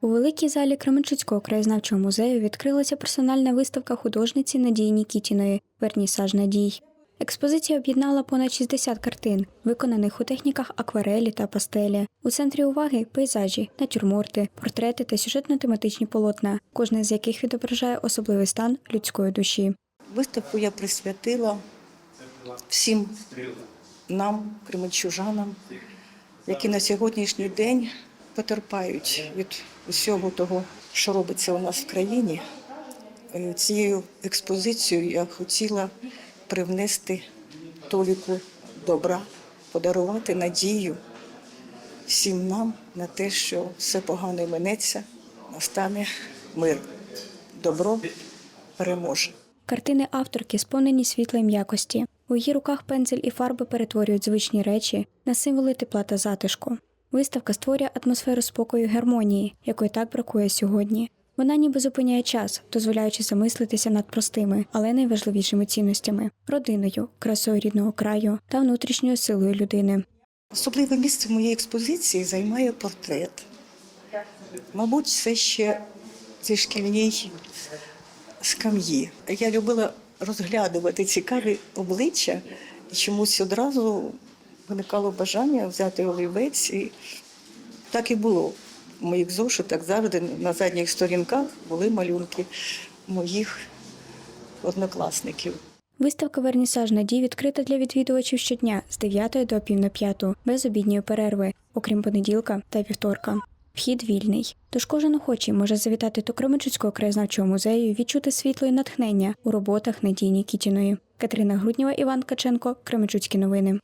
У великій залі Кременчуцького краєзнавчого музею відкрилася персональна виставка художниці Надії Нікітіної Вернісаж надій. Експозиція об'єднала понад 60 картин, виконаних у техніках акварелі та пастелі. У центрі уваги пейзажі, натюрморти, портрети та сюжетно-тематичні полотна, кожне з яких відображає особливий стан людської душі. Виставку я присвятила всім нам, кременчужанам, які на сьогоднішній день потерпають від усього того, що робиться у нас в країні. Е, Цією експозицією я хотіла привнести толіку добра, подарувати надію всім нам на те, що все погане минеться, настане мир. Добро переможе. Картини авторки сповнені світла й м'якості. У її руках пензель і фарби перетворюють звичні речі на символи тепла та затишку. Виставка створює атмосферу спокою й гармонії, якої так бракує сьогодні. Вона ніби зупиняє час, дозволяючи замислитися над простими, але найважливішими цінностями родиною, красою рідного краю та внутрішньою силою людини. Особливе місце в моїй експозиції займає портрет. Мабуть, це ще ці шкільній скам'ї. Я любила розглядувати цікаві обличчя, і чомусь одразу виникало бажання взяти олівець. І так і було. В моїх зошитах завжди на задніх сторінках були малюнки моїх однокласників. Виставка Вернісаж надій відкрита для відвідувачів щодня з 9 до пів на п'яту, без обідньої перерви, окрім понеділка та вівторка. Вхід вільний. Тож кожен охочий може завітати до Кременчуцького краєзнавчого музею і відчути світло і натхнення у роботах Надії Нікітіної. Катерина Груднєва, Іван Каченко, Кременчуцькі новини.